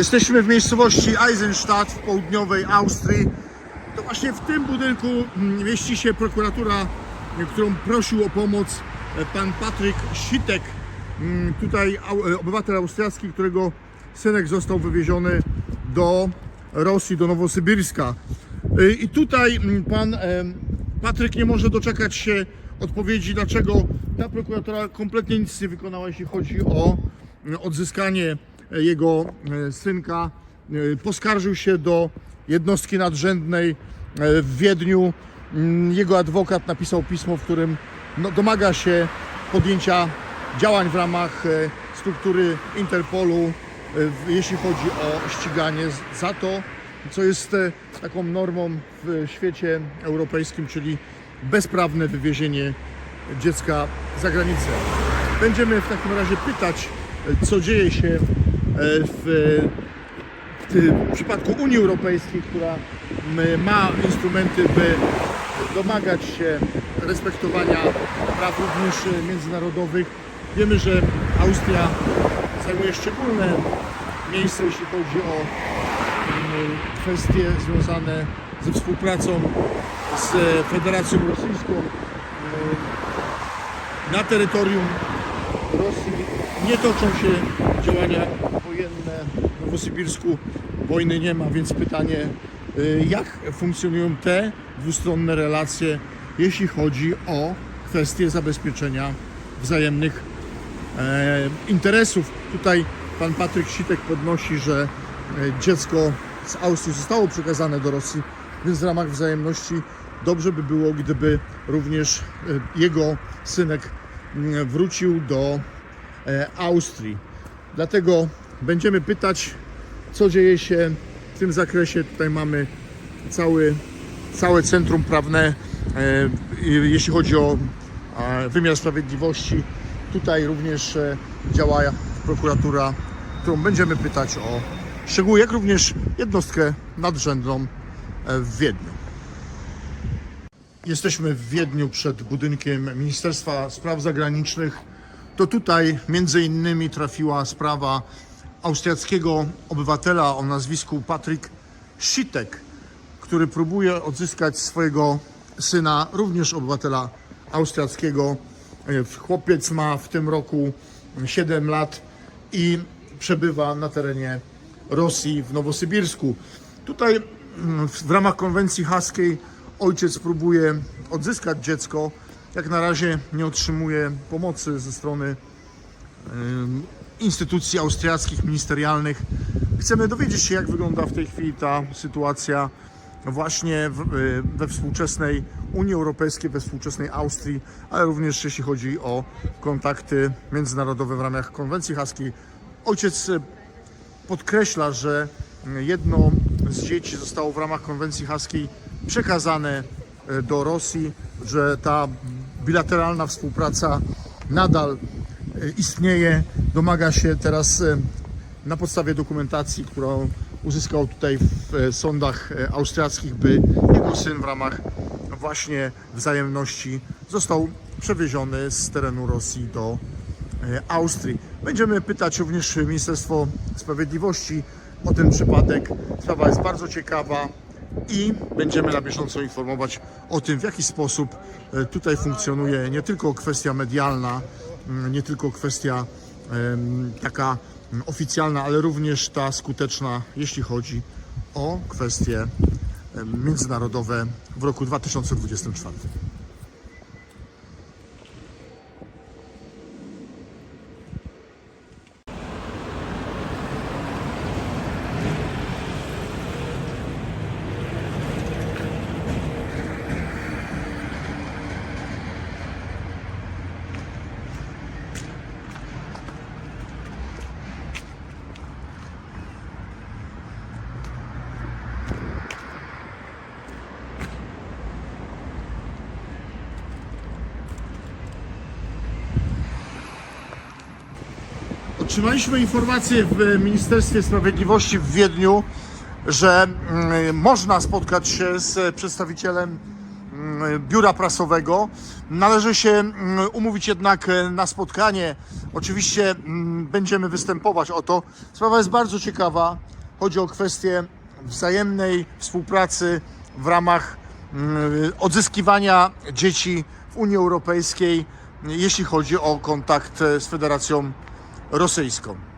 Jesteśmy w miejscowości Eisenstadt w południowej Austrii. To właśnie w tym budynku mm, mieści się prokuratura, którą prosił o pomoc e, pan Patryk Sitek, mm, tutaj e, obywatel austriacki, którego synek został wywieziony do Rosji, do Nowosybirska. Y, I tutaj mm, pan Patryk nie może doczekać się odpowiedzi, dlaczego ta prokuratura kompletnie nic nie wykonała, jeśli chodzi o odzyskanie e, jego e, synka. E, Poskarżył się do jednostki nadrzędnej e, w Wiedniu. Mm, Jego adwokat napisał pismo, w którym no, domaga się podjęcia działań w ramach struktury Interpolu, jeśli chodzi o ściganie za to, co jest taką normą w świecie europejskim, czyli bezprawne wywiezienie dziecka za granicę. Będziemy w takim razie pytać, co dzieje się w w przypadku Unii Europejskiej, która ma instrumenty, by domagać się respektowania praw również e, międzynarodowych. Wiemy, że Austria zajmuje szczególne miejsce, jeśli chodzi o kwestie związane ze współpracą z e, Federacją Rosyjską. E, Na terytorium Rosji nie toczą się działania wojenne. W Nowosybirsku wojny nie ma, więc pytanie, y, jak funkcjonują te dwustronne relacje, jeśli chodzi o kwestie zabezpieczenia wzajemnych e, interesów. Tutaj pan Patryk Sitek podnosi, że e, dziecko z Austrii zostało przekazane do Rosji, więc w ramach wzajemności dobrze by było, gdyby również e, jego synek wrócił do e, Austrii. Dlatego będziemy pytać, co dzieje się w tym zakresie. Tutaj mamy cały, całe centrum prawne, e, jeśli chodzi o wymiar sprawiedliwości. Tutaj również e, działa prokuratura, którą będziemy pytać o szczegóły, jak również jednostkę nadrzędną w Wiedniu. Jesteśmy w Wiedniu przed budynkiem Ministerstwa Spraw Zagranicznych. To tutaj między innymi trafiła sprawa austriackiego obywatela o nazwisku Patryk Sitek, który próbuje odzyskać swojego syna, również obywatela austriackiego. E, Chłopiec ma w tym roku 7 lat i przebywa na terenie Rosji w Nowosybirsku. Tutaj mm, w ramach konwencji haskiej ojciec próbuje odzyskać dziecko. Jak na razie nie otrzymuje pomocy ze strony instytucji austriackich, ministerialnych. Chcemy dowiedzieć się, jak wygląda w tej chwili ta sytuacja właśnie y, we współczesnej Unii Europejskiej, we współczesnej Austrii, ale również jeśli chodzi o kontakty międzynarodowe w ramach konwencji haskiej. Ojciec y, podkreśla, że jedno z dzieci zostało w ramach konwencji haskiej przekazane e, do Rosji, że ta bilateralna współpraca nadal e, istnieje. Domaga się teraz e, na podstawie dokumentacji, którą uzyskał tutaj w sądach austriackich, by jego syn w ramach właśnie wzajemności został przewieziony z terenu Rosji do Austrii. Będziemy pytać również Ministerstwo Sprawiedliwości o ten przypadek. Sprawa jest bardzo ciekawa i będziemy na bieżąco informować o tym, w jaki sposób e, tutaj funkcjonuje nie tylko kwestia medialna, m, nie tylko kwestia taka m, oficjalna, ale również ta skuteczna, jeśli chodzi o kwestie międzynarodowe w roku 2024. Otrzymaliśmy informację w Ministerstwie Sprawiedliwości w Wiedniu, że mm, można spotkać się z przedstawicielem mm, biura prasowego. Należy się mm, umówić jednak e, na spotkanie. Oczywiście będziemy występować o to. Sprawa jest bardzo ciekawa. Chodzi o kwestię wzajemnej współpracy w ramach odzyskiwania dzieci w Unii Europejskiej, jeśli chodzi o kontakt e, z Federacją Rosyjską.